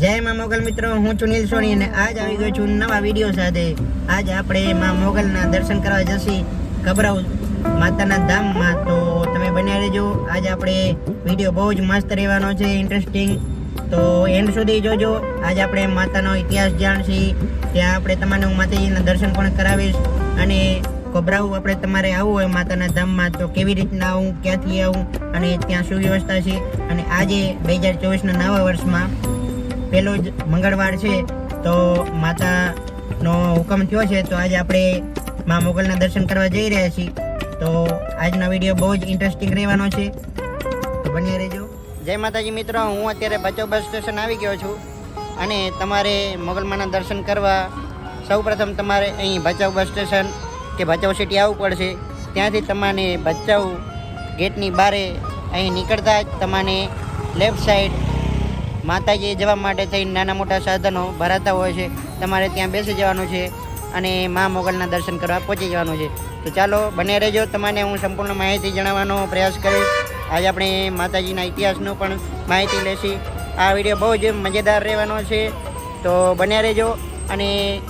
જય માં મોગલ મિત્રો, હું છું નીલ સોની અને આજ આવી ગયો છું નવા વીડિયો સાથે. આજ આપણે મા મોગલના દર્શન કરવા જશી કબરાઉ માતાના ધામમાં. તો તમે બન્યા રહેજો. આજ આપણે વીડિયો બહુ જ મસ્ત રહેવાનો છે ઇન્ટરેસ્ટિંગ તો એન્ડ સુધી જોજો. આજ આપણે માતાનો ઇતિહાસ જાણશી. ત્યાં આપણે તમને હું માતાજીના દર્શન પણ કરાવીશ. અને કોબરાઉ આપણે તમારે આવવું હોય માતાના ધામમાં, તો કેવી રીતના આવું, ક્યાંથી આવું, અને ત્યાં શું વ્યવસ્થા છે. અને આજે બે હજાર ચોવીસના નવા વર્ષમાં પહેલો જ મંગળવાર છે, તો માતાનો હુકમ થયો છે, તો આજે આપણે મા મોગલના દર્શન કરવા જઈ રહ્યા છીએ. તો આજનો વીડિયો બહુ જ ઇન્ટરેસ્ટિંગ રહેવાનો છે. તો બન્યા રહેજો. જય માતાજી મિત્રો, હું અત્યારે ભચાઉ બસ સ્ટેશન આવી ગયો છું અને તમારે મોગલમાના દર્શન કરવા સૌપ્રથમ તમારે અહીં ભચાઉ બસ સ્ટેશન કે ભચાઉ સિટી આવવું પડશે. ત્યાંથી તમારે ભચાઉ ગેટની બારે અહીં નીકળતા જ તમારે લેફ્ટ સાઈડ માતાજી જવા માટે થઈને નાના મોટા સાધનો ભરાતા હોય છે. તમારે ત્યાં બેસી જવાનું છે અને મા મોગલના દર્શન કરવા પહોંચી જવાનું છે. તો ચાલો, બને રહેજો. તમને હું સંપૂર્ણ માહિતી જણાવવાનો પ્રયાસ કરીશ. આજે આપણે માતાજીના ઇતિહાસનું પણ માહિતી લેશી. આ વીડિયો બહુ જ મજેદાર રહેવાનો છે. તો બન્યા રહેજો અને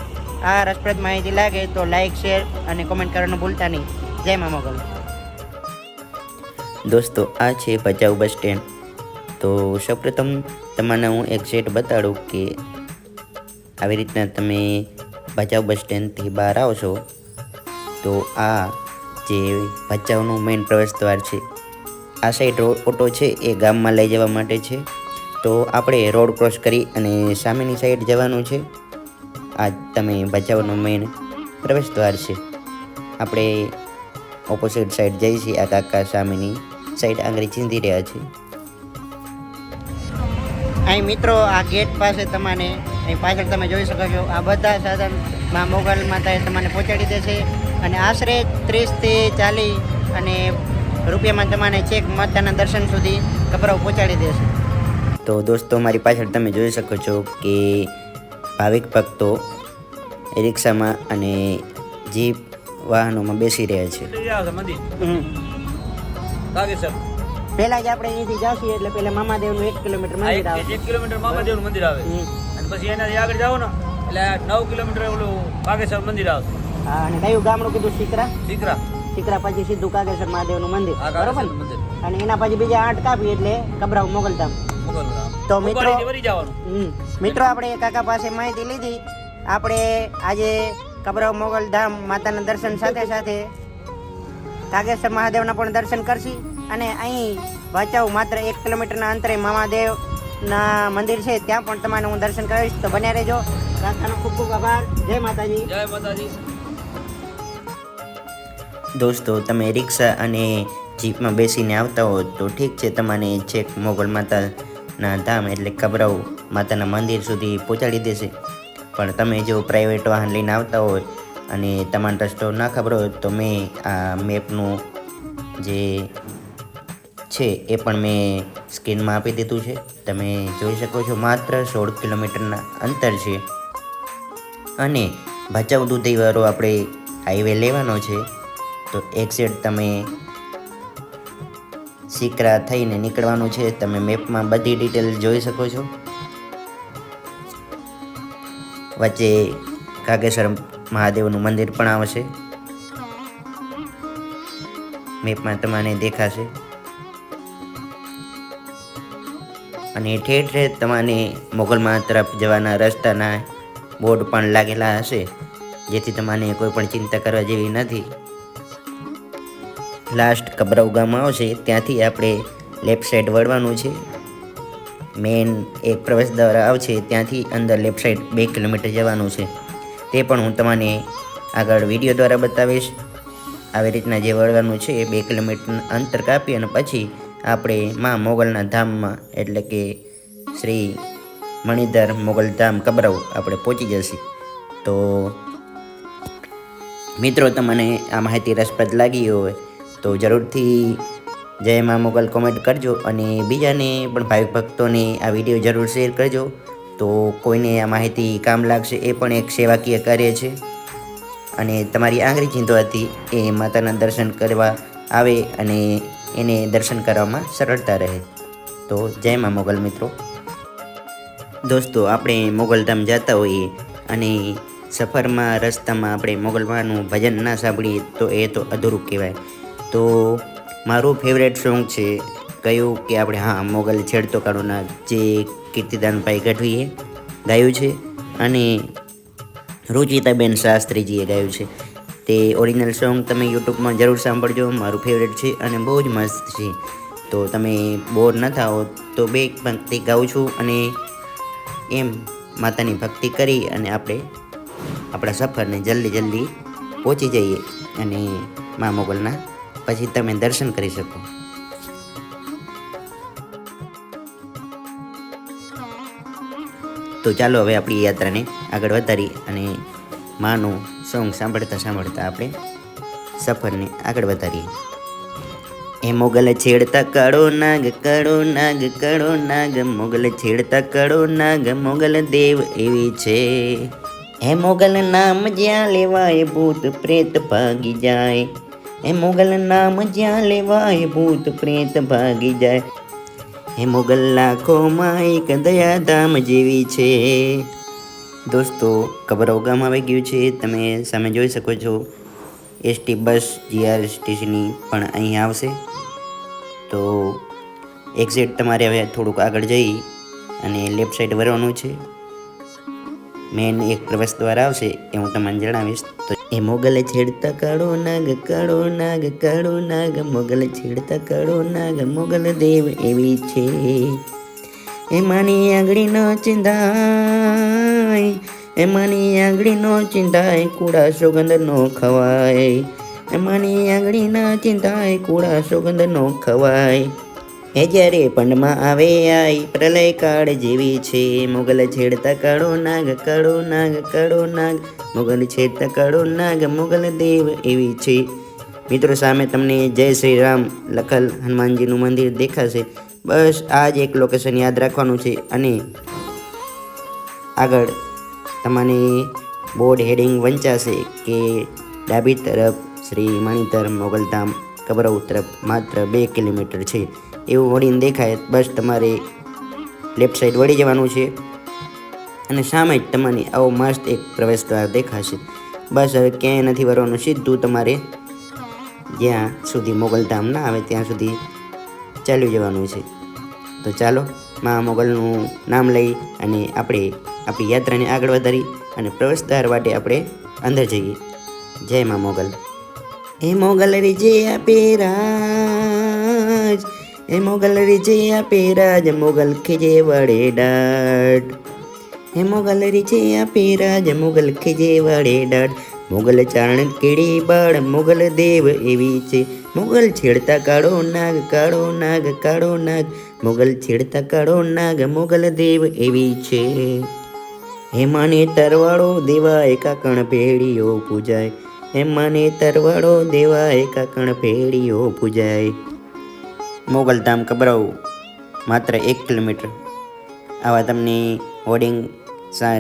આ રસપ્રદ માહિતી લાગે તો લાઇક શેર અને કોમેન્ટ કરવાનું ભૂલતા નહીં. જય મા મોગલ. દોસ્તો, આ છે ભચાઉ બસ સ્ટેન્ડ. તો સૌપ્રથમ તમને હું એક સેટ બતાડું કે આવી રીતના તમે ભચાઉ બસ સ્ટેન્ડથી બહાર આવશો તો આ જે ભચાઉનું મેઇન પ્રવેશદ્વાર છે, આ સાઈડ ઓટો છે એ ગામમાં લઈ જવા માટે છે. તો આપણે રોડ ક્રોસ કરી અને સામેની સાઈડ જવાનું છે. આ તમે ભચાઉનું મેઇન પ્રવેશદ્વાર છે. આપણે ઓપોઝિટ સાઈડ જઈએ છીએ. આ કાકા સામેની સાઈડ આંગળી ચીંધી રહ્યા છે. અહીં મિત્રો આ ગેટ પાસે તમને અહીં પાછળ તમે જોઈ શકો છો આ બધા સાધનમાં મોગલ માતાએ તમને પહોંચાડી દેશે અને આશરે ત્રીસથી ચાલીસ અને રૂપિયામાં તમને છેક માતાના દર્શન સુધી કપરાઓ પહોંચાડી દેશે તો દોસ્તો મારી પાછળ તમે જોઈ શકો છો કે ભાવિક ભક્તો રિક્ષામાં અને જીપ વાહનોમાં બેસી રહ્યા છે. પહેલા જ આપણે અહીંથી જાશું એટલે પહેલા મામાદેવનું એક કિલોમીટર મંદિર આવે એક કિલોમીટર મામાદેવનું મંદિર આવે. અને પછી એનાથી આગળ જાવ ને એટલે નવ કિલોમીટર ઓલું બાગેશ્વર મંદિર આવે હા, અને કયું ગામડું કીધું? શીકરા? દીકરા શીકરા પછી સીધું કાગેશ્વર મહાદેવનું મંદિર. બરોબર અને એના પછી બીજા આઠ કાપી એટલે કબરાવ મોગલધામ. તો મિત્રો- મિત્રો આપણે કાકા પાસે માહિતી લીધી. આપણે આજે કબરાવ મોગલ ધામ માતાના દર્શન સાથે સાથે કાગેશ્વર મહાદેવના પણ દર્શન કરશી. અને અહીં ભચાઉ માત્ર એક કિલોમીટરના અંતરે મામાદેવના મંદિર છે ત્યાં પણ તમારે હું દર્શન કરાવીશ તો બન્યા રહેજો. કાકાનો ખૂબ ખૂબ આભાર. જય માતાજી. જય માતાજી. દોસ્તો તમે રિક્ષા અને જીપમાં બેસીને આવતા હો તો ઠીક છે તમને છેક મોગલ માતાના ધામ એટલે કબરાઉ માતાના મંદિર સુધી પહોંચાડી દેશે. પણ તમે જો પ્રાઇવેટ વાહન લઈને આવતા હોય અને તમારો રસ્તો ના ખબર હોય તો મેં આ મેપનું જે છે એ પણ મેં સ્ક્રીનમાં આપી દીધું છે. તમે જોઈ શકો છો માત્ર સોળ કિલોમીટરના અંતર છે. અને ભચાઉ દૂધઈવાળો આપણે હાઈવે લેવાનો છે. તો એક્ઝેટ તમે સિકરા થઈને નીકળવાનું છે. તમે મેપમાં બધી ડિટેલ જોઈ શકો છો. વચ્ચે કાગેશ્વર મહાદેવનું મંદિર પણ આવશે. મેપમાં તમને દેખાશે. અને ઠેર ઠેર તમને મોગલમાં તરફ જવાના રસ્તાના બોર્ડ પણ લાગેલા હશે, જેથી તમારે કોઈ પણ ચિંતા કરવા જેવી નથી. લાસ્ટ કબરાઉ ગામ આવશે, ત્યાંથી આપણે લેફ્ટ સાઈડ વળવાનું છે. મેઇન એક પ્રવેશ દ્વારા આવશે, ત્યાંથી અંદર લેફ્ટ સાઈડ બે કિલોમીટર જવાનું છે. તે પણ હું તમને આગળ વીડિયો દ્વારા બતાવીશ. આવી રીતના જે વળવાનું છે, એ બે કિલોમીટર અંતર કાપી અને પછી આપણે મા મોગલના ધામમાં, એટલે કે શ્રી મણિધર મોગલ ધામ કબરાઉ આપણે પહોંચી જશે તો મિત્રો, તમને આ માહિતી રસપ્રદ લાગી હોય, તો જરૂરથી જય મા મોગલ કોમેન્ટ કરજો અને બીજાને પણ ભાવિક ભક્તોને આ વીડિયો જરૂર શેર કરજો. તો કોઈને આ માહિતી કામ લાગશે એ પણ એક સેવાકીય કાર્ય છે. અને તમારી આંગળી ચીંધવાથી એ માતાના દર્શન કરવા આવે અને એને દર્શન કરવામાં સરળતા રહે. તો જય માં મોગલ મિત્રો. દોસ્તો, આપણે મોગલધામ જતા હોઈએ અને સફરમાં, રસ્તામાં આપણે મોગલવાનું ભજન ના સાંભળીએ તો એ તો અધૂરું કહેવાય. તો મારું ફેવરેટ સોંગ છે કયું કે આપણે, હા, મોગલ છેડતો કાળોના જે કીર્તિદાનભાઈ ગઢવીએ ગાયું છે અને રુચિતાબેન શાસ્ત્રીજીએ ગાયું છે. તે ઓરિજિનલ સોંગ તમે યુટ્યુબમાં જરૂર સાંભળજો. મારું ફેવરેટ છે અને બહુ જ મસ્ત છે. તો તમે બોર ન થાઓ તો બે પંક્તિ ગાઉં છું અને એમ માતાની ભક્તિ કરી અને આપણે આપણા સફરને જલ્દી જલ્દી પહોંચી જઈએ અને મા મોગલના પછી તમે દર્શન કરી શકો. તો ચાલો હવે આપણી યાત્રાને આગળ વધારી અને માનું સોંગ સાંભળતા સાંભળતા આપણે સફરને આગળ વધારીએ. એ મોગલ છેડતા કડો નાગ કડો નાગ કડો નાગ, મોગલ છેડતા કડો નાગ, મોગલ દેવ એવી છે. એ મોગલ નામ જ્યાં લેવાય ભૂત પ્રેત ભાગી જાય. એ મોગલ નામ જ્યાં લેવાય ભૂત પ્રેત ભાગી જાય. હે મોગલ લાખોમાં એક દયાધામ જેવી છે. દોસ્તો કબરાવ ગામ આવી ગયું છે, તમે સામે જોઈ શકો છો, એસટી બસ જીઆરએસટીસીની પણ અહીં આવશે. તો એક્ઝેટ તમારે હવે થોડુંક આગળ જઈ અને લેફ્ટ સાઈડ વરવાનું છે. મેન એક પ્રવેશ દ્વાર આવશે, એ હું તમને જણાવીશ. તો એ મોગલ છેડતા કાળો નાગ કાળો નાગ કાળો નાગ, મોગલ છેડતા કાળો નાગ, મોગલ દેવ એવી છે. એ માની આંગળી ન ચિંધાય એ એમાંની આંગળીનો ચિંતાય કુડા સુગંધ નો ખવાય. એમાંની આંગળીના ચિંતાય કુડા સુગંધ નો ખવાય. એ જ્યારે પંડમાં આવે આઈ, પ્રલય કાળ જેવી છે. મોગલ છેડતા કડો નાગ કડો નાગ કડો નાગ. મોગલ છેડતા કડો નાગ, મોગલ દેવ એવી છે. મિત્રો સામે તમને જય શ્રી રામ, લખલ હનુમાનજીનું મંદિર દેખાશે. બસ આ જ એક લોકેશન યાદ રાખવાનું છે અને આગળ તમને બોર્ડ હેડિંગ વંચાશે કે ડાબી તરફ શ્રી મણિધર મોગલધામ કબરવ તરફ માત્ર બે કિલોમીટર છે. એવું વળીને દેખાય, બસ તમારે લેફ્ટ સાઈડ વળી જવાનું છે. અને સામે જ તમને આવો મસ્ત એક પ્રવેશ દ્વાર દેખાશે. બસ હવે ક્યાંય નથી વળવાનું, સીધું તમારે જ્યાં સુધી મોગલધામ ના આવે ત્યાં સુધી ચાલ્યું જવાનું છે. તો ચાલો મા મોગલનું નામ લઈ અને આપણે આપણી યાત્રાને આગળ વધારી અને પ્રવેશદ્વાર માટે આપણે અંદર જઈએ. જય મા મોગલ. એ મોગલ રીજે આપે રાજ એ મોગલ રીજે આપે રાજ, મોગલ ખેજે વડે ડાટ હે મોગલ રીજે આપે રાજ, મોગલ ખેજે વડે ડાટ મોગલ ચારણ કેડી બળ, મોગલ દેવ એવી છે. મોગલ છેડતા કાળો નાગ કાળો નાગ કાળો નાગ. મોગલ છેડતા કાળો નાગ, મોગલ દેવ એવી છે. હેમાને તરવાળો દેવા એકાકણ ભેડીઓ પૂજાય. હેમાને તરવાળો દેવા એકાકણ ભેળીઓ પૂજાય. મોગલધામ કબરાવ માત્ર એક કિલોમીટર. આવા તમને હોર્ડિંગ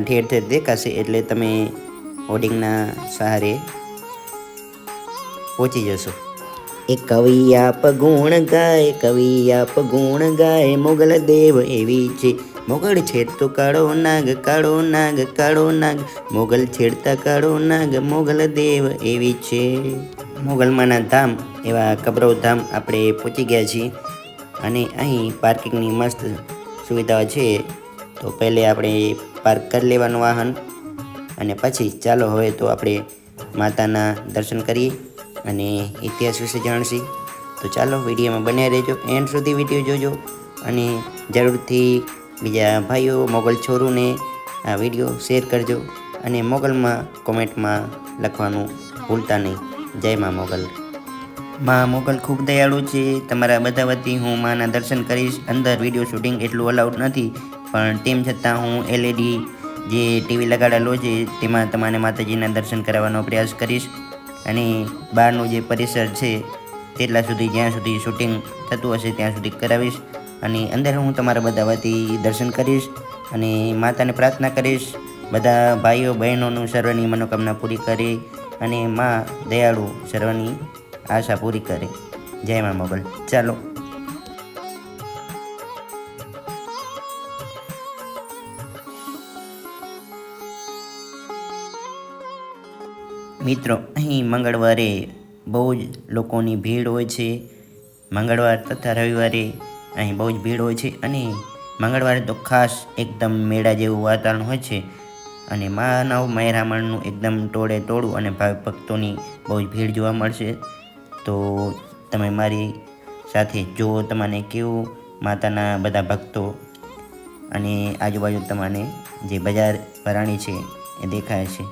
ઠેર ઠેર દેખાશે એટલે તમે હોર્ડિંગના સહારે પહોંચી જશો. એ કવિ આપ ગુણ ગાય, કવિ આપ ગુણ ગાય, મોગલ દેવ એવી છે. મોગલ છેડતો કાળો નાગ કાળો નાગ કાળો નાગ. મોગલ છેડતા કાળો નાગ, મોગલ દેવ એવી છે. મોગલમાના ધામ, એવા કબરવ ધામ આપણે પહોંચી ગયા છીએ. અને અહીં પાર્કિંગની મસ્ત સુવિધાઓ છે. તો પહેલે આપણે પાર્ક કરી લેવાનું વાહન. અને પછી ચાલો હવે તો આપણે માતાના દર્શન કરીએ અને ઇતિહાસ વિશે જાણશી. તો ચાલો વિડીયોમાં બન્યા રહેજો. એન્ડ સુધી વીડિયો જોજો. અને જરૂરથી બીજા ભાઈઓ, મોગલ છોરુને આ વીડિયો શેર કરજો અને મોગલમાં કોમેન્ટમાં લખવાનું ભૂલતા નહીં. જય મા મોગલ. મા મોગલ ખૂબ દયાળુ છે. તમારા બધા વતી હું માના દર્શન કરીશ. અંદર વીડિયો શૂટિંગ એટલું અલાઉડ નથી. પણ તેમ છતાં હું એલઈડી જે ટીવી લગાડેલો છે, તેમાં તમારે માતાજીના દર્શન કરાવવાનો પ્રયાસ કરીશ. અને બહારનું જે પરિસર છે, તેટલા સુધી જ્યાં સુધી શૂટિંગ થતું હશે, ત્યાં સુધી કરાવીશ. અને અંદર હું તમારા બધા વતી દર્શન કરીશ અને માતાને પ્રાર્થના કરીશ. બધા ભાઈઓ બહેનોનું સર્વની મનોકામના પૂરી કરે અને માં દયાળુ સર્વની આશા પૂરી કરે. જય મા મોગલ. ચાલો. મિત્રો, અહીં મંગળવારે બહુ જ લોકોની ભીડ હોય છે. મંગળવાર તથા રવિવારે અહીં બહુ જ ભીડ હોય છે અને મંગળવારે તો ખાસ એકદમ મેળા જેવું વાતાવરણ હોય છે અને માનવ મહેરામણનું એકદમ ટોળે ટોળું અને ભક્તોની બહુ જ ભીડ જોવા મળશે. તો તમે મારી સાથે જુઓ તમને કેવું માતાના બધા ભક્તો અને આજુબાજુ તમને જે બજાર ભરાણી છે એ દેખાય છે.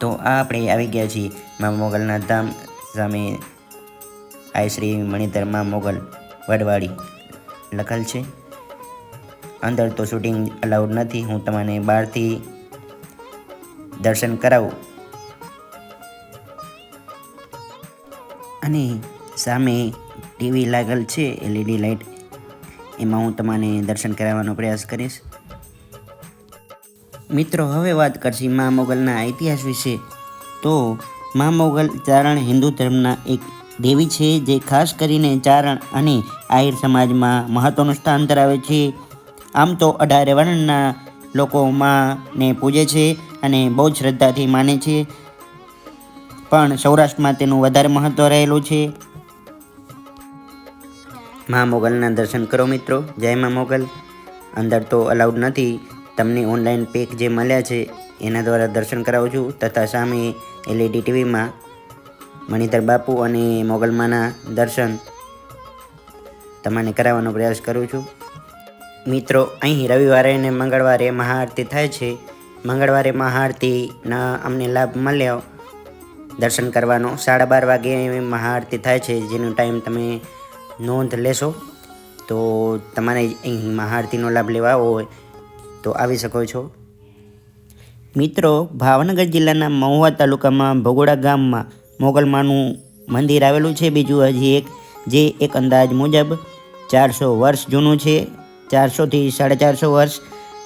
તો આ આપણે આવી ગયા છીએ મા મોગલના ધામ સામે આઈ શ્રી મણિધર મા મોગલ વડવાડી લખેલ છે. અંદર તો શૂટિંગ અલાઉડ નથી. હું તમને બહારથી દર્શન કરાવું. અને સામે ટીવી લાગેલ છે એલઈડી લાઇટ એમાં હું તમને દર્શન કરાવવાનો પ્રયાસ કરીશ. મિત્રો, હવે વાત કરશી મા મોગલના ઇતિહાસ વિશે. તો મા મોગલ ચારણ હિન્દુ ધર્મના એક દેવી છે જે ખાસ કરીને ચારણ અને આહિર સમાજમાં મહત્ત્વનું સ્થાન ધરાવે છે. આમ તો અઢારે વર્ણના લોકો માને પૂજે છે અને બહુ શ્રદ્ધાથી માને છે. પણ સૌરાષ્ટ્રમાં તેનું વધારે મહત્ત્વ રહેલું છે. મા મોગલના દર્શન કરો મિત્રો. જય મા મોગલ. અંદર તો અલાઉડ નથી. તમને ઓનલાઈન પેક જે મળ્યા છે, એના દ્વારા દર્શન કરાવું છું. તથા સામે એલઈડી ટીવીમાં મણિધર બાપુ અને મોગલમાના દર્શન તમને કરાવવાનો પ્રયાસ કરું છું. મિત્રો, અહીં રવિવારે અને મંગળવારે મહાઆરતી થાય છે. મંગળવારે મહાઆરતીના અમને લાભ મળ્યો. દર્શન કરવાનો સાડા બાર વાગે મહાઆરતી થાય છે. જેનો ટાઈમ તમે નોંધ લેશો. તો તમારે અહીં મહાઆરતીનો લાભ લેવા હોય તો આવી શકો છો. મિત્રો, ભાવનગર જિલ્લાના મહુવા તાલુકામાં ભગોડા ગામમાં મોગલમાનું મંદિર આવેલું છે. બીજું હજી એક, જે એક અંદાજ મુજબ ચારસો વર્ષ જૂનું છે. ચારસોથી સાડા ચારસો વર્ષ.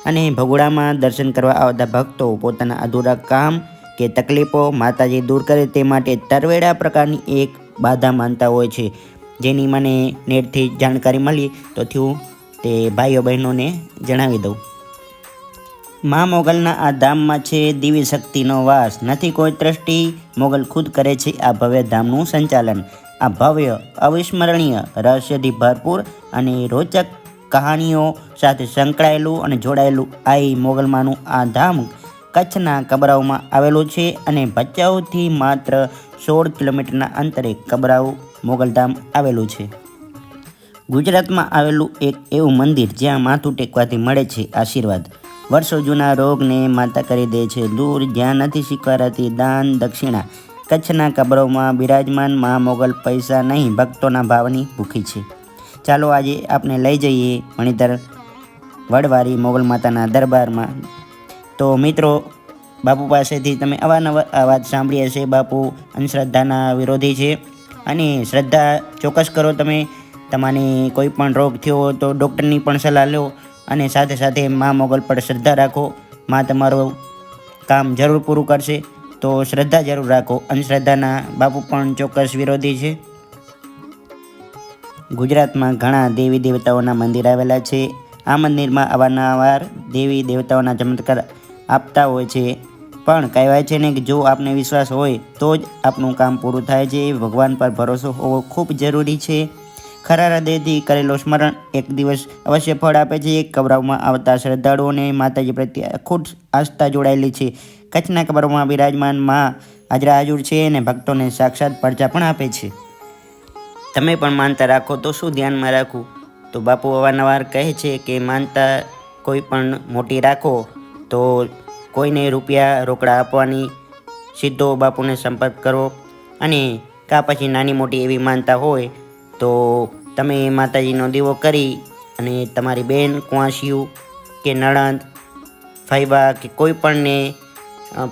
અને ભગોડામાં દર્શન કરવા આવતા ભક્તો પોતાના અધૂરા કામ કે તકલીફો માતાજી દૂર કરે તે માટે તરવેડા પ્રકારની એક બાધા માનતા હોય છે. જેની મને નેટથી જાણકારી મળી તો થયું તે ભાઈઓ બહેનોને જણાવી દઉં. મા મોગલના આ ધામમાં છે દિવ્ય શક્તિનો વાસ. નથી કોઈ દ્રષ્ટિ, મોગલ ખુદ કરે છે આ ભવ્ય ધામનું સંચાલન. આ ભવ્ય, અવિસ્મરણીય રહસ્યથી ભરપૂર અને રોચક કહાણીઓ સાથે સંકળાયેલું અને જોડાયેલું આ મોગલમાંનું આ ધામ કચ્છના કબરાઉમાં આવેલું છે અને ભચાઉથી માત્ર સોળ કિલોમીટરના અંતરે કબરાઉ મોગલધામ આવેલું છે. ગુજરાતમાં આવેલું એક એવું મંદિર જ્યાં માથું ટેકવાથી મળે છે આશીર્વાદ. વર્ષો જૂના રોગને માતા કરી દે છે. દૂર જ્યાં નથી સ્વીકારાતી દાન દક્ષિણા. કચ્છના કબરોમાં બિરાજમાન મા મોગલ પૈસા નહીં, ભક્તોના ભાવની ભૂખી છે. ચાલો આજે આપણે લઈ જઈએ મણિધર વડવારી મોગલ માતાના દરબારમાં. તો મિત્રો, બાપુ પાસેથી તમે અવારનવાર આ વાત સાંભળી હશે. બાપુ અંધશ્રદ્ધાના વિરોધી છે અને શ્રદ્ધા ચોક્કસ કરો તમે. તમારે કોઈ પણ રોગ થયો તો ડૉક્ટરની પણ સલાહ લો. અને સાથે સાથે મા મોગલ પર શ્રદ્ધા રાખો. મા તમારું કામ જરૂર પૂરું કરશે. તો શ્રદ્ધા જરૂર રાખો. અંધશ્રદ્ધાના બાપુ પણ ચોક્કસ વિરોધી છે. ગુજરાતમાં ઘણા દેવી દેવતાઓના મંદિર આવેલા છે. આ મંદિરમાં અવારનવાર દેવી દેવતાઓના ચમત્કાર આપતા હોય છે. પણ કહેવાય છે ને કે જો આપને વિશ્વાસ હોય તો જ આપણું કામ પૂરું થાય છે. ભગવાન પર ભરોસો હોવો ખૂબ જરૂરી છે. ખરા હૃદયથી કરેલો સ્મરણ એક દિવસ અવશ્ય ફળ આપે છે. કબરાઓમાં આવતા શ્રદ્ધાળુઓને માતાજી પ્રત્યે અખૂટ આસ્થા જોડાયેલી છે. કચ્છના કબરોમાં બિરાજમાનમાં હાજરા હાજર છે અને ભક્તોને સાક્ષાત પરચા પણ આપે છે. તમે પણ માનતા રાખો તો શું ધ્યાનમાં રાખવું? તો બાપુ અવારનવાર કહે છે કે માનતા કોઈ પણ મોટી રાખો તો કોઈને રૂપિયા રોકડા આપવાની સીધો બાપુને સંપર્ક કરો અને કા પછી નાની મોટી એવી માનતા હોય તો તમે માતાજીનો દીવો કરી અને તમારી બેન કુંવાસિયું કે નણંદ, ફાઈબા કે કોઈ પણને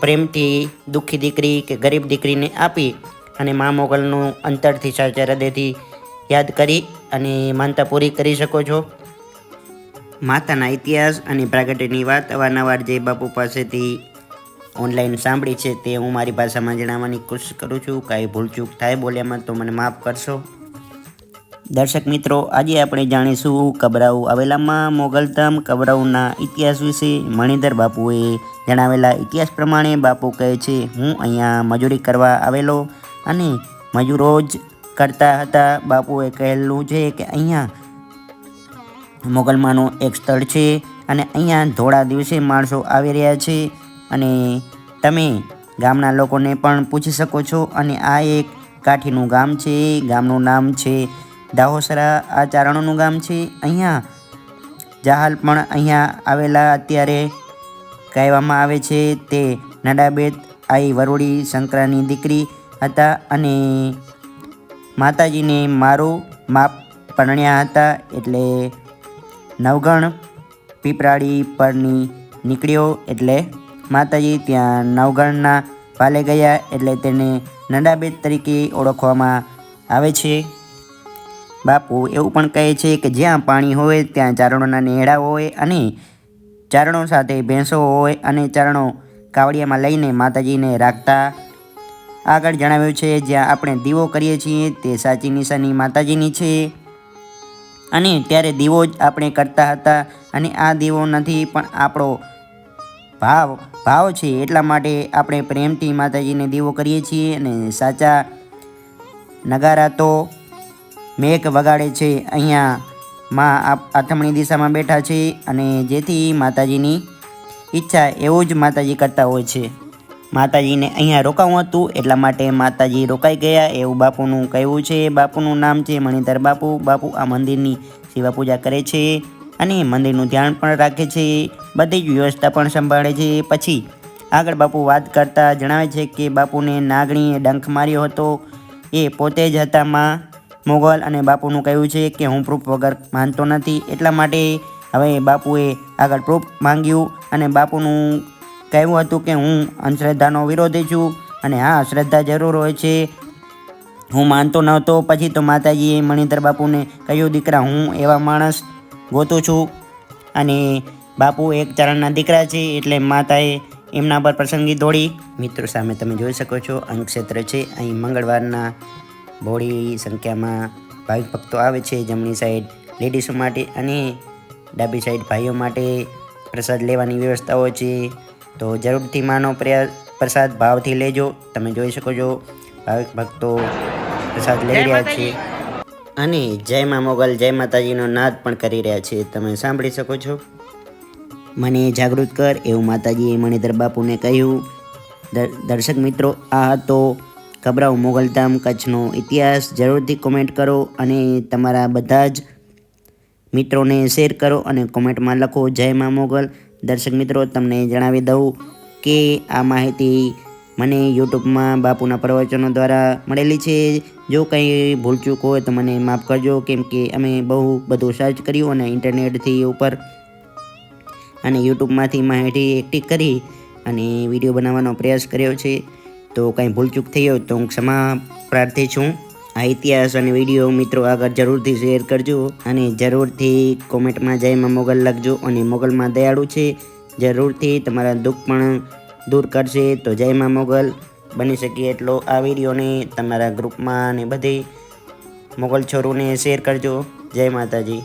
પ્રેમથી દુઃખી દીકરી કે ગરીબ દીકરીને આપી અને મા મોગલનું અંતરથી સાચા હૃદયથી યાદ કરી અને માનતા પૂરી કરી શકો છો. માતાના ઇતિહાસ અને પ્રાગટ્યની વાત અવારનવાર જે બાપુ પાસેથી ઓનલાઈન સાંભળી છે તે હું મારી ભાષામાં જણાવવાની કોશિશ કરું છું. કાંઈ ભૂલચૂક થાય બોલ્યામાં તો મને માફ કરશો. દર્શક મિત્રો, આજે આપણે જાણીશું કબરાઉ આવેલામાં મોગલધામ કબરાઉના ઇતિહાસ વિશે. મણિધર બાપુએ જણાવેલા ઇતિહાસ પ્રમાણે બાપુ કહે છે, હું અહીંયા મજૂરી કરવા આવેલો અને મજૂરો જ કરતા હતા. બાપુએ કહેલું છે કે અહીંયા મોગલમાંનું એક સ્થળ છે અને અહીંયા ધોળા દિવસે માણસો આવી રહ્યા છે અને તમે ગામના લોકોને પણ પૂછી શકો છો અને આ એક કાઠીનું ગામ છે, ગામનું નામ છે. દાહોસરા આ ચારણોનું ગામ છે. અહીંયા જહાલ પણ અહીંયા આવેલા અત્યારે કહેવામાં આવે છે તે નડાબેદ આઈ વરોડી શંકરાની દીકરી હતા અને માતાજીને મારું માપ પરણ્યા હતા એટલે નવગણ પીપરાળી પરની નીકળ્યો એટલે માતાજી ત્યાં નવગણના પાલે ગયા એટલે તેને નડાબેદ તરીકે ઓળખવામાં આવે છે. બાપુ એવું પણ કહે છે કે જ્યાં પાણી હોય ત્યાં ચારણોના નેહડા હોય અને ચારણો સાથે ભેંસો હોય અને ચારણો કાવડિયામાં લઈને માતાજીને રાખતા. આગળ જણાવ્યું છે, જ્યાં આપણે દીવો કરીએ છીએ તે સાચી નિશાની માતાજીની છે. અને ત્યારે દીવો જ આપણે કરતા હતા અને આ દીવો નથી પણ આપણો ભાવ ભાવ છે એટલા માટે આપણે પ્રેમથી માતાજીને દીવો કરીએ છીએ અને સાચા નગારા તો મેઘ વગાડે છે. અહીંયા માં આથમણી દિશામાં બેઠા છે અને જેથી માતાજીની ઈચ્છા એવું જ માતાજી કરતા હોય છે. માતાજીને અહીંયા રોકાવું હતું એટલા માટે માતાજી રોકાઈ ગયા. એવું બાપુનું કહેવું છે. બાપુનું નામ છે મણિધર બાપુ. બાપુ આ મંદિરની સેવા પૂજા કરે છે અને મંદિરનું ધ્યાન પણ રાખે છે. બધી જ વ્યવસ્થા પણ સંભાળે છે. પછી આગળ બાપુ વાત કરતા જણાવે છે કે બાપુને નાગણીએ ડંખ માર્યો હતો. એ પોતે જ હતા માં મોગલ અને બાપુનું કહેવું છે કે હું પ્રૂફ વગર માનતો નથી. એટલા માટે હવે બાપુએ આગળ પ્રૂફ માંગ્યું અને બાપુનું કહેવું હતું કે હું અંધશ્રદ્ધાનો વિરોધી છું અને હા, શ્રદ્ધા જરૂર હોય છે. હું માનતો નહોતો. પછી તો માતાજીએ મણિધર બાપુને કહ્યું, દીકરા, હું એવા માણસ ગોતું છું. અને બાપુ એક ચરણના દીકરા છે એટલે માતાએ એમના પર પ્રસંગી દોડી. મિત્રો સામે તમે જોઈ શકો છો અંગક્ષેત્ર છે. અહીં મંગળવારના બહોળી સંખ્યામાં ભાવિક ભક્તો આવે છે જમણી સાઈડ લેડીઝો માટે અને ડાબી સાઈડ ભાઈઓ માટે પ્રસાદ લેવાની વ્યવસ્થાઓ છે. તો જરૂરથી માનો પ્રયાસ પ્રસાદ ભાવથી લેજો. તમે જોઈ શકો છો ભાવિક ભક્તો પ્રસાદ લઈ રહ્યા છે. અને જય મા મોગલ જય માતાજીનો નાદ પણ કરી રહ્યા છે. તમે સાંભળી શકો છો. મને જાગૃત કર એવું માતાજીએ મણિધર બાપુને કહ્યું. દર- દર્શક મિત્રો આ હતો ખબરાઓ મોગલધામ કચ્છનો ઇતિહાસ જરૂરથી કોમેન્ટ કરો અને તમારા બધા જ મિત્રોને શેર કરો અને કોમેન્ટમાં લખો. જય મા મોગલ દર્શક મિત્રો, તમને જણાવી દઉં કે આ માહિતી મને યુટ્યુબમાં બાપુના પ્રવચનો દ્વારા મળેલી છે. જો કંઈ ભૂલચૂક હોય તો મને માફ કરજો, કેમ કે અમે બહુ બધું સર્ચ કર્યું અને ઇન્ટરનેટથી ઉપર અને યુટ્યુબમાંથી માહિતી એકઠી કરી અને વીડિયો બનાવવાનો પ્રયાસ કર્યો છે. તો કંઈ ભૂલચૂક થઈ હોય તો હું ક્ષમા પ્રાર્થી છું. આ ઇતિહાસ અને વીડિયો મિત્રો આગળ જરૂરથી શેર કરજો અને જરૂરથી કોમેન્ટમાં જયમાં મોગલ લખજો અને મોગલમાં દયાળુ છે. જરૂરથી તમારા દુઃખ પણ દૂર કરશે. તો જયમાં મોગલ બની શકે એટલો આ વિડીયોને તમારા ગ્રુપમાં અને બધે મોગલ છોરુને શેર કરજો. જય માતાજી.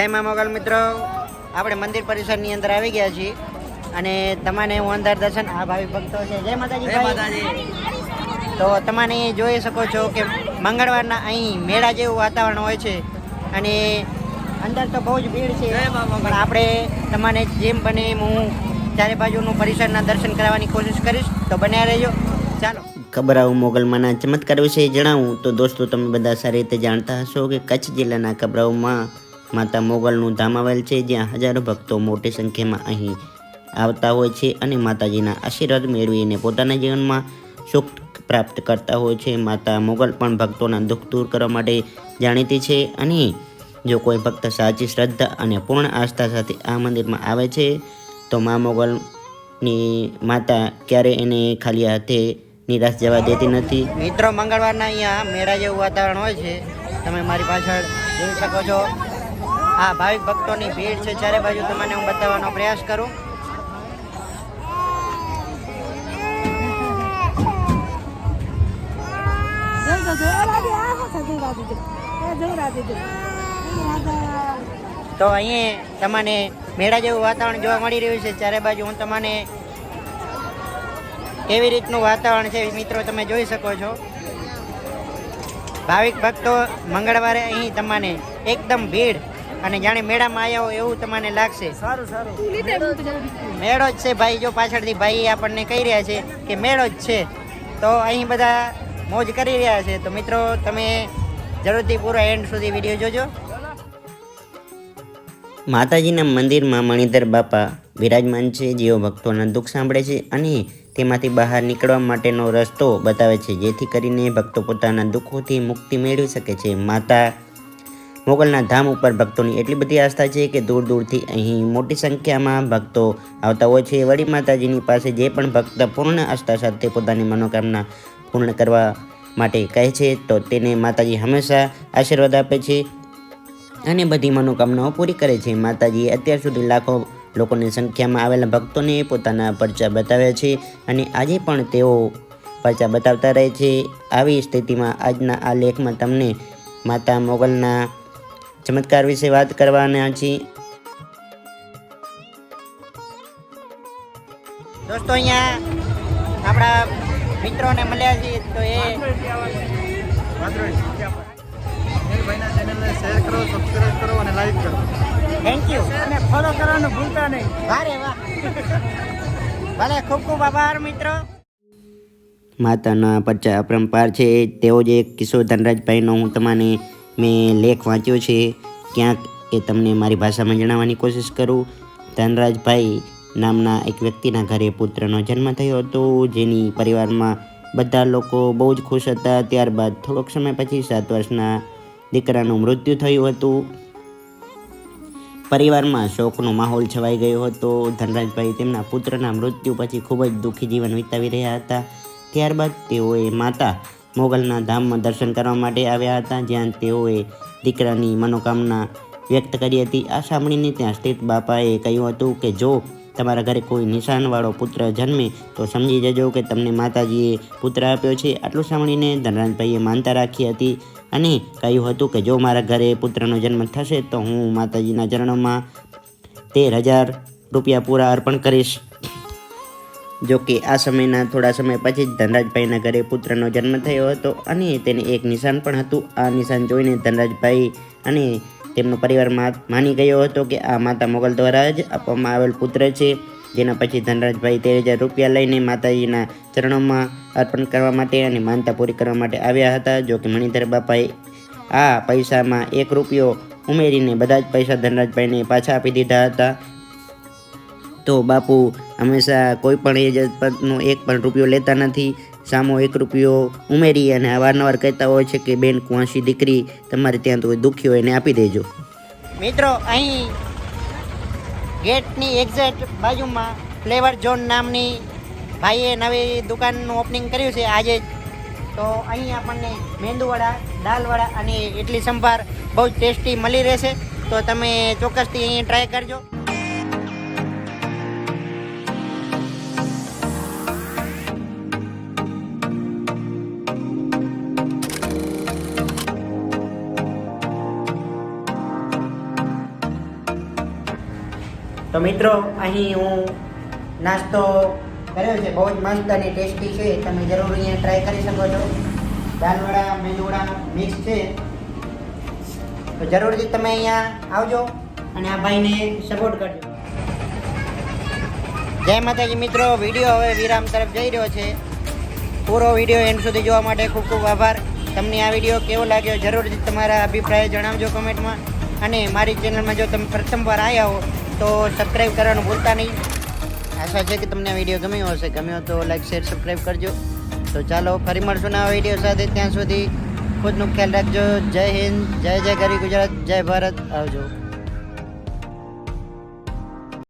જય મા મોગલ મિત્રો. આપણે મંદિર પરિસરની અંદર આવી ગયા છીએ. અને તમને હું અંદર દર્શન આ ભાવિ ભક્તો છે. જય માતાજી માતાજી. તો તમને જોઈ શકો છો કે મંગળવારના અહીં મેળા જેવું વાતાવરણ હોય છે. અને અંદર તો બહુ જ ભીડ છે. જય મા મોગલ. પણ આપણે તમને જેમ બને એમ હું ચારે બાજુનું પરિસરના દર્શન કરાવવાની કોશિશ કરીશ. તો બન્યા રહેજો. ચાલો. કબરાઉ મોગલમાંના ચમત્કાર વિશે જણાવું. તો દોસ્તો તમે બધા સારી રીતે જાણતા હશો કે કચ્છ જિલ્લાના કબરાઉમાં માતા મોગલનું ધામ આવેલ છે, જ્યાં હજારો ભક્તો મોટી સંખ્યામાં અહીં આવતા હોય છે અને માતાજીના આશીર્વાદ મેળવીને પોતાના જીવનમાં સુખ પ્રાપ્ત કરતા હોય છે. માતા મોગલ પણ ભક્તોના દુઃખ દૂર કરવા માટે જાણીતી છે અને જો કોઈ ભક્ત સાચી શ્રદ્ધા અને પૂર્ણ આસ્થા સાથે આ મંદિરમાં આવે છે, તો મા મોગલની માતા ક્યારે એને ખાલી હાથે નિરાશ જવા દેતી નથી. મિત્રો, મંગળવારના અહીંયા મેળા જેવું વાતાવરણ હોય છે. તમે મારી પાછળ જોઈ શકો છો. આ ભાવિક ભક્તોની ભીડ છે. ચારે બાજુ તમને હું બતાવવાનો પ્રયાસ કરું. તો અહીં તમને મેળા જેવું વાતાવરણ જોવા મળી રહ્યું છે. ચારે બાજુ હું તમને કેવી રીતનું વાતાવરણ છે મિત્રો તમે જોઈ શકો છો. ભાવિક ભક્તો મંગળવારે અહીં તમને એકદમ ભીડ અને જાણે મેળામાં આવ્યા હોય એવું તમને લાગશે. સારું સારું. મેળો જ છે ભાઈ જો પાછળથી ભાઈ આપણને કહી રહ્યા છે કે મેળો જ છે. તો અહીં બધા મોજ કરી રહ્યા છે. તો મિત્રો તમે જરૂરથી પૂરો એન્ડ સુધી વીડિયો જોજો. માતાજીના મંદિરમાં મણિધર બાપા વિરાજમાન છે જેઓ ભક્તોના દુઃખ સાંભળે છે અને તેમાંથી બહાર નીકળવા માટેનો રસ્તો બતાવે છે. જેથી કરીને ભક્તો પોતાના દુઃખોથી મુક્તિ મેળવી શકે છે. માતા મોગલના ધામ ઉપર ભક્તોની એટલી બધી આસ્થા છે કે દૂર દૂરથી અહીં મોટી સંખ્યામાં ભક્તો આવતા હોય છે. વળી માતાજીની પાસે જે પણ ભક્ત પૂર્ણ આસ્થા સાથે પોતાની મનોકામના પૂર્ણ કરવા માટે કહે છે, તો તેને માતાજી હંમેશા આશીર્વાદ આપે છે અને બધી મનોકામનાઓ પૂરી કરે છે. માતાજીએ અત્યાર સુધી લાખો લોકોની સંખ્યામાં આવેલા ભક્તોને પોતાના પરચા બતાવ્યા છે અને આજે પણ તેઓ પરચા બતાવતા રહે છે. આવી સ્થિતિમાં આજના આ લેખમાં તમને માતા મોગલના ચમત્કાર વિશે વાત કરવાના છીએ. દોસ્તો અહીંયા આપણા મિત્રોને મળ્યા છીએ તો એ શેર કરો સબસ્ક્રાઇબ કરો અને લાઈક કરો થેન્ક યુ અને ફોલો કરવાનું ભૂલતા નહીં. વારે વાહ. ભલે ખૂબ ખૂબ આભાર મિત્રો. માતાના પરચા અપરંપાર છે. તેઓ જે કિશોર ધનરાજભાઈનો હું તમને મેં લેખ વાંચ્યો છે. ક્યાંક એ તમને મારી ભાષામાં જણાવવાની કોશિશ કરું. ધનરાજભાઈ નામના એક વ્યક્તિના ઘરે પુત્રનો જન્મ થયો હતો, જેની પરિવારમાં બધા લોકો બહુ જ ખુશ હતા. ત્યારબાદ થોડોક સમય પછી સાત વર્ષના દીકરાનું મૃત્યુ થયું હતું. પરિવારમાં શોકનો માહોલ છવાઈ ગયો હતો. ધનરાજભાઈ તેમના પુત્રના મૃત્યુ પછી ખૂબ જ દુઃખી જીવન વિતાવી રહ્યા હતા. ત્યારબાદ તેઓએ માતા મોગલના ધામમાં દર્શન કરવા માટે આવ્યા હતા, જ્યાં તેઓએ દીકરાની મનોકામના વ્યક્ત કરી હતી. આ સાંભળીને ત્યાં સ્થિત બાપાએ કહ્યું હતું કે, જો તમારા ઘરે કોઈ નિશાનવાળો પુત્ર જન્મે, તો સમજી જજો કે તમને માતાજીએ પુત્ર આપ્યો છે. આટલું સાંભળીને ધનરાજભાઈએ માનતા રાખી હતી અને કહ્યું હતું કે, જો મારા ઘરે પુત્રનો જન્મ થશે, તો હું માતાજીના ચરણોમાં તેર હજાર રૂપિયા પૂરા અર્પણ કરીશ. જો કે આ સમયના થોડા સમય પછી જ ધનરાજભાઈના ઘરે પુત્રનો જન્મ થયો હતો અને તેને એક નિશાન પણ હતું. આ નિશાન જોઈને ધનરાજભાઈ અને તેમનો પરિવારમાં માની ગયો હતો કે આ માતા મોગલ દ્વારા જ આપવામાં આવેલ પુત્ર છે. જેના પછી ધનરાજભાઈ તેર હજાર રૂપિયા લઈને માતાજીના ચરણોમાં અર્પણ કરવા માટે અને માનતા પૂરી કરવા માટે આવ્યા હતા. જો કે મણિધર બાપાએ આ પૈસામાં એક રૂપિયો ઉમેરીને બધા જ પૈસા ધનરાજભાઈને પાછા આપી દીધા હતા. તો બાપુ, હંમેશા કોઈ પણ એજનો એક પણ રૂપિયો લેતા નથી. સામો એક રૂપિયો ઉમેરી અને અવારનવાર કહેતા હોય છે કે, બેન કુંવાસી દીકરી, તમારે ત્યાં તો દુઃખી હોય એને આપી દેજો. મિત્રો, અહીં ગેટની એક્ઝેક્ટ બાજુમાં ફ્લેવર ઝોન નામની ભાઈએ નવી દુકાનનું ઓપનિંગ કર્યું છે આજે. તો અહીં આપણને મેંદુવડા, દાલવડા અને ઇડલી સંભાર બહુ જ ટેસ્ટી મળી રહેશે. તો તમે ચોક્કસથી અહીં ટ્રાય કરજો. તો મિત્રો, અહીં હું નાસ્તો કર્યો છે. બહુ જ મસ્ત અને ટેસ્ટી છે. તમે જરૂર અહીંયા ટ્રાય કરી શકો છો. દાલવડા, મેંદુવડા મિક્સ છે. તો જરૂરથી તમે અહીંયા આવજો અને આ ભાઈને સપોર્ટ કરજો. જય માતાજી મિત્રો. વીડિયો હવે વિરામ તરફ જઈ રહ્યો છે. પૂરો વીડિયો એન્ડ સુધી જોવા માટે ખૂબ ખૂબ આભાર. તમને આ વીડિયો કેવો લાગ્યો? જરૂરથી તમારા અભિપ્રાય જણાવજો કમેન્ટમાં અને મારી ચેનલમાં જો તમે પ્રથમવાર આવ્યા હો તો સબસ્ક્રાઈબ કરવાનું ભૂલતા નહીં. આશા છે કે તમને વીડિયો ગમ્યો હશે. ગમ્યો તો લાઈક શેર સબસ્ક્રાઈબ કરજો. તો ચાલો ફરી મળશું નવા વીડિયો સાથે. ત્યાં સુધી ખુદનું ખ્યાલ રાખજો. જય હિન્દ, જય જય ગરી ગુજરાત, જય ભારત. આવજો.